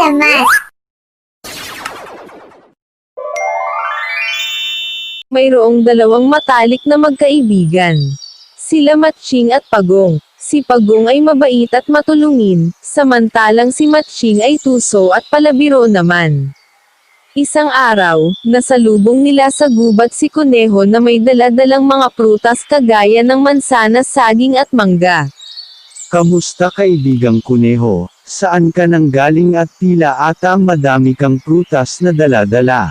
laman. Mayroong dalawang matalik na magkaibigan. Sila Matching at Pagong. Si Pagong ay mabait at matulungin, samantalang si Matching ay tuso at palabiro naman. Isang araw, nasalubong nila sa gubat si Kuneho na may daladalang mga prutas kagaya ng mansanas, saging at mangga. Kamusta kaibigang kuneho? Saan ka nang galing at tila ata madami kang prutas na dala-dala?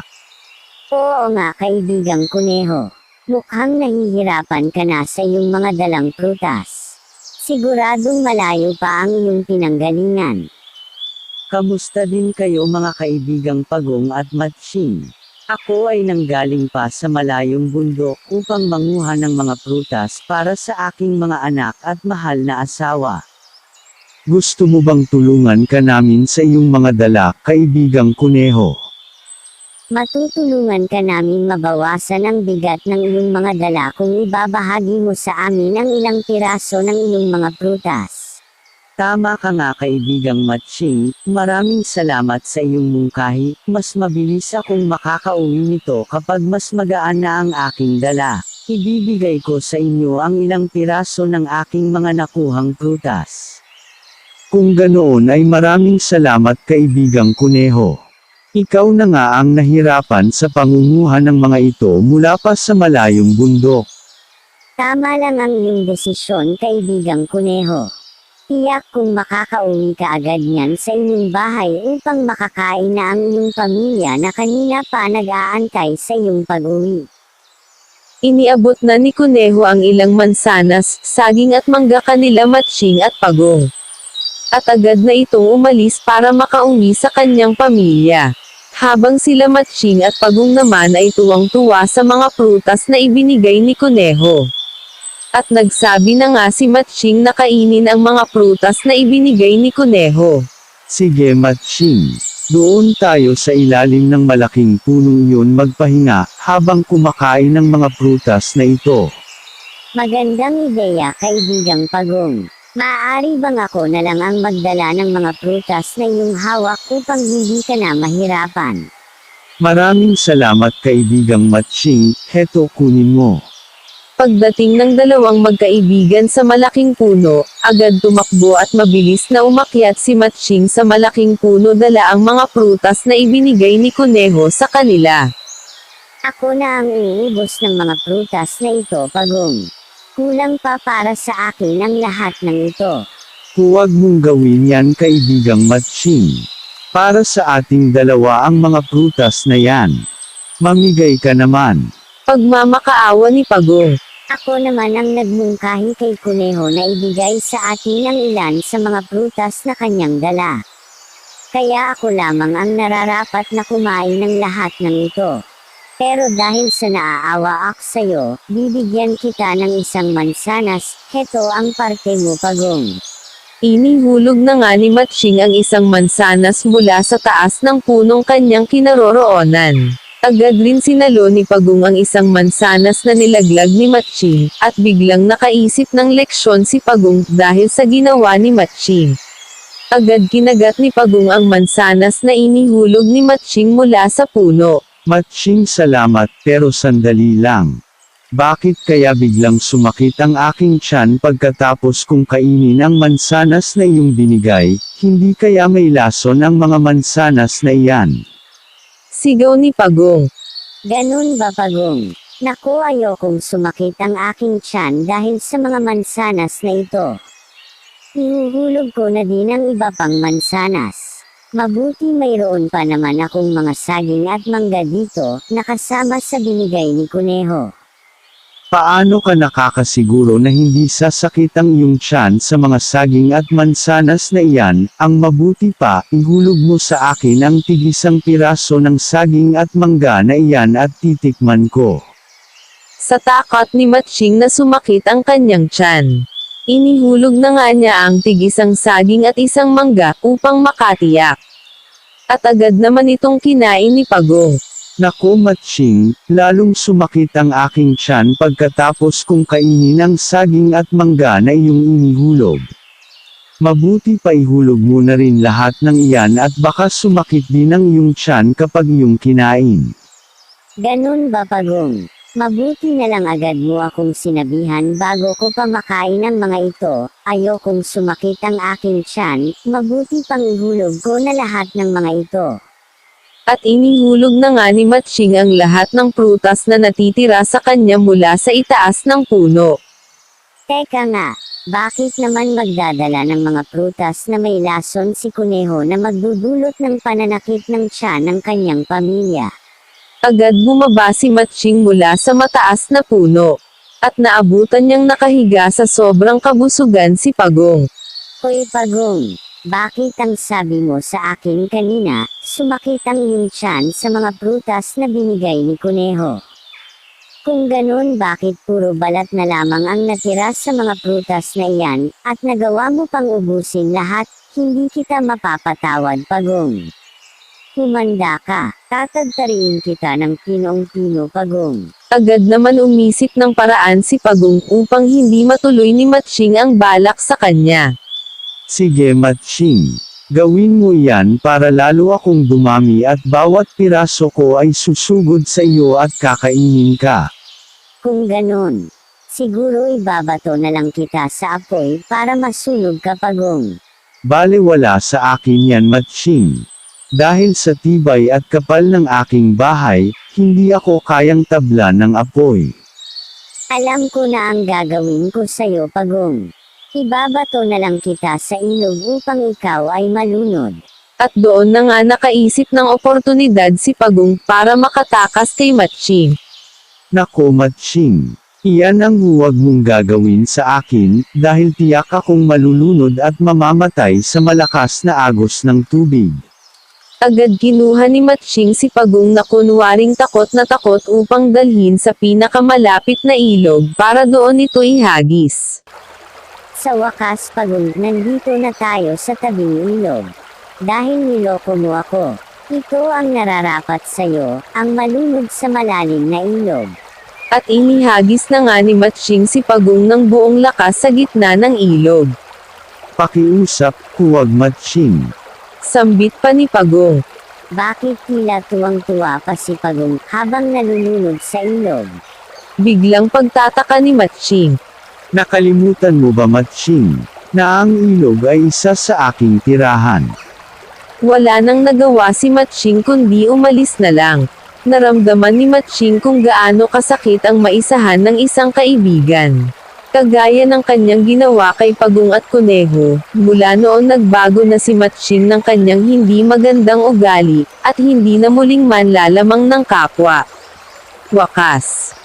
Oo nga kaibigang kuneho. Mukhang nahihirapan ka na sa iyong mga dalang prutas. Siguradong malayo pa ang iyong pinanggalingan. Kamusta din kayo mga kaibigang pagong at matching? Ako ay nanggaling pa sa malayong bundok upang manguha ng mga prutas para sa aking mga anak at mahal na asawa. Gusto mo bang tulungan ka namin sa iyong mga dala, kaibigang kuneho? Matutulungan ka namin mabawasan ang bigat ng iyong mga dala kung ibabahagi mo sa amin ang ilang piraso ng iyong mga prutas. Tama ka nga kaibigang matching, maraming salamat sa iyong mungkahi, mas mabilis akong makakauwi nito kapag mas magaan na ang aking dala. Ibibigay ko sa inyo ang ilang piraso ng aking mga nakuhang prutas. Kung ganoon ay maraming salamat kaibigang kuneho. Ikaw na nga ang nahirapan sa pangunguha ng mga ito mula pa sa malayong bundok. Tama lang ang iyong desisyon kaibigang kuneho. Tiyak kung makakauwi ka agad niyan sa inyong bahay upang makakain na ang iyong pamilya na kanina pa nag-aantay sa iyong pag-uwi. Iniabot na ni Kuneho ang ilang mansanas, saging at mangga kanila Matching at Pagong. At agad na itong umalis para makauwi sa kanyang pamilya. Habang sila Matching at Pagong naman ay tuwang-tuwa sa mga prutas na ibinigay ni Kuneho. At nagsabi na nga si Matching na kainin ang mga prutas na ibinigay ni Kuneho. Sige matching. Doon tayo sa ilalim ng malaking punong iyon magpahinga, habang kumakain ng mga prutas na ito. Magandang ideya kaibigang pagong. Maaari bang ako na lang ang magdala ng mga prutas na iyong hawak upang hindi ka na mahirapan? Maraming salamat kaibigang matching, heto kunin mo. Pagdating ng dalawang magkaibigan sa malaking puno, agad tumakbo at mabilis na umakyat si Matching sa malaking puno dala ang mga prutas na ibinigay ni Kuneho sa kanila. Ako na ang iibos ng mga prutas na ito pagong. Kulang pa para sa akin ang lahat ng ito. Huwag mong gawin yan kaibigang matching. Para sa ating dalawa ang mga prutas na yan. Mamigay ka naman. Pagmamakaawa ni Pagong. Ako naman ang nagmungkahi kay Kuneho na ibigay sa atin ang ilan sa mga prutas na kanyang dala. Kaya ako lamang ang nararapat na kumain ng lahat ng ito. Pero dahil sa naaawa ako sa'yo, bibigyan kita ng isang mansanas, heto ang parte mo pagong. Inihulog na nga ni Matching ang isang mansanas mula sa taas ng punong kanyang kinaroroonan. Agad rin sinalo ni Pagong ang isang mansanas na nilaglag ni Matching, at biglang nakaisip ng leksyon si Pagong dahil sa ginawa ni Matching. Agad kinagat ni Pagong ang mansanas na inihulog ni Matching mula sa puno. Matching salamat pero sandali lang. Bakit kaya biglang sumakit ang aking tiyan pagkatapos kong kainin ang mansanas na iyong binigay, hindi kaya may lason ang mga mansanas na iyan? Sigaw ni Pagong. Ganun ba pagong? Naku ayokong sumakit ang aking tiyan dahil sa mga mansanas na ito. Ihuhulog ko na din ang iba pang mansanas. Mabuti mayroon pa naman akong mga saging at mangga dito, nakasama sa binigay ni Kuneho. Paano ka nakakasiguro na hindi sasakit ang iyong tiyan sa mga saging at mansanas na iyan, ang mabuti pa, ihulog mo sa akin ang tigisang piraso ng saging at mangga na iyan at titikman ko. Sa takot ni Matching na sumakit ang kanyang tiyan. Inihulog na nga niya ang tigisang saging at isang mangga upang makatiyak. At agad naman itong kinain ni Pagong. Naku matching, lalong sumakit ang aking tiyan pagkatapos kong kainin ang saging at mangga na iyong inihulog. Mabuti pa ihulog mo na rin lahat ng iyan at baka sumakit din ang iyong tiyan kapag iyong kinain. Ganun ba pagong? Mabuti na lang agad mo akong sinabihan bago ko pa makain ang mga ito, ayokong sumakit ang aking tiyan, mabuti pang ihulog ko na lahat ng mga ito. At inihulog na nga ni Matching ang lahat ng prutas na natitira sa kanya mula sa itaas ng puno. Teka nga, bakit naman magdadala ng mga prutas na may lason si Kuneho na magdudulot ng pananakit ng tiyan ng kanyang pamilya? Agad bumaba si Matching mula sa mataas na puno. At naabutan niyang nakahiga sa sobrang kabusugan si Pagong. Hoy Pagong, bakit ang sabi mo sa akin kanina, sumakit ang iyong tiyan sa mga prutas na binigay ni Kuneho? Kung ganun bakit puro balat na lamang ang natira sa mga prutas na iyan, at nagawa mo pang ubusin lahat, hindi kita mapapatawad Pagong. Humanda ka, tatagtariin kita ng pinong-pino Pagong. Agad naman umisip ng paraan si Pagong upang hindi matuloy ni Matching ang balak sa kanya. Sige Matching. Gawin mo yan para lalo akong dumami at bawat piraso ko ay susugod sa iyo at kakainin ka. Kung ganun, siguro ibabato na lang kita sa apoy para masunog ka Pagong. Bale wala sa akin yan Matching. Dahil sa tibay at kapal ng aking bahay, hindi ako kayang tabla ng apoy. Alam ko na ang gagawin ko sa'yo, Pagong. Ibabato na lang kita sa ilog upang ikaw ay malunod. At doon na nga nakaisip ng oportunidad si Pagong para makatakas kay Matching. Nako Matching. Iyan ang huwag mong gagawin sa akin, dahil tiyak akong malulunod at mamamatay sa malakas na agos ng tubig. Agad kinuha ni Matching si Pagong na kunwaring takot na takot upang dalhin sa pinakamalapit na ilog para doon ito ihagis. Sa wakas, Pagong, nandito na tayo sa tabing ilog. Dahil niloko mo ako. Ito ang nararapat sa'yo, ang malunod sa malalim na ilog. At inihagis na nga ni Matching si Pagong ng buong lakas sa gitna ng ilog. Pakiusap, huwag Matching. Sambit pa ni Pagong. Bakit tila tuwang-tuwa pa si Pagong habang nalulunod sa ilog? Biglang pagtataka ni Matching. Nakalimutan mo ba Matching, na ang ilog ay isa sa aking tirahan. Wala nang nagawa si Matching kundi umalis na lang. Naramdaman ni Matching kung gaano kasakit ang maisahan ng isang kaibigan. Kagaya ng kanyang ginawa kay Pagong at Kuneho, mula noon nagbago na si Matching ng kanyang hindi magandang ugali, at hindi na muling manlalamang ng kapwa. Wakas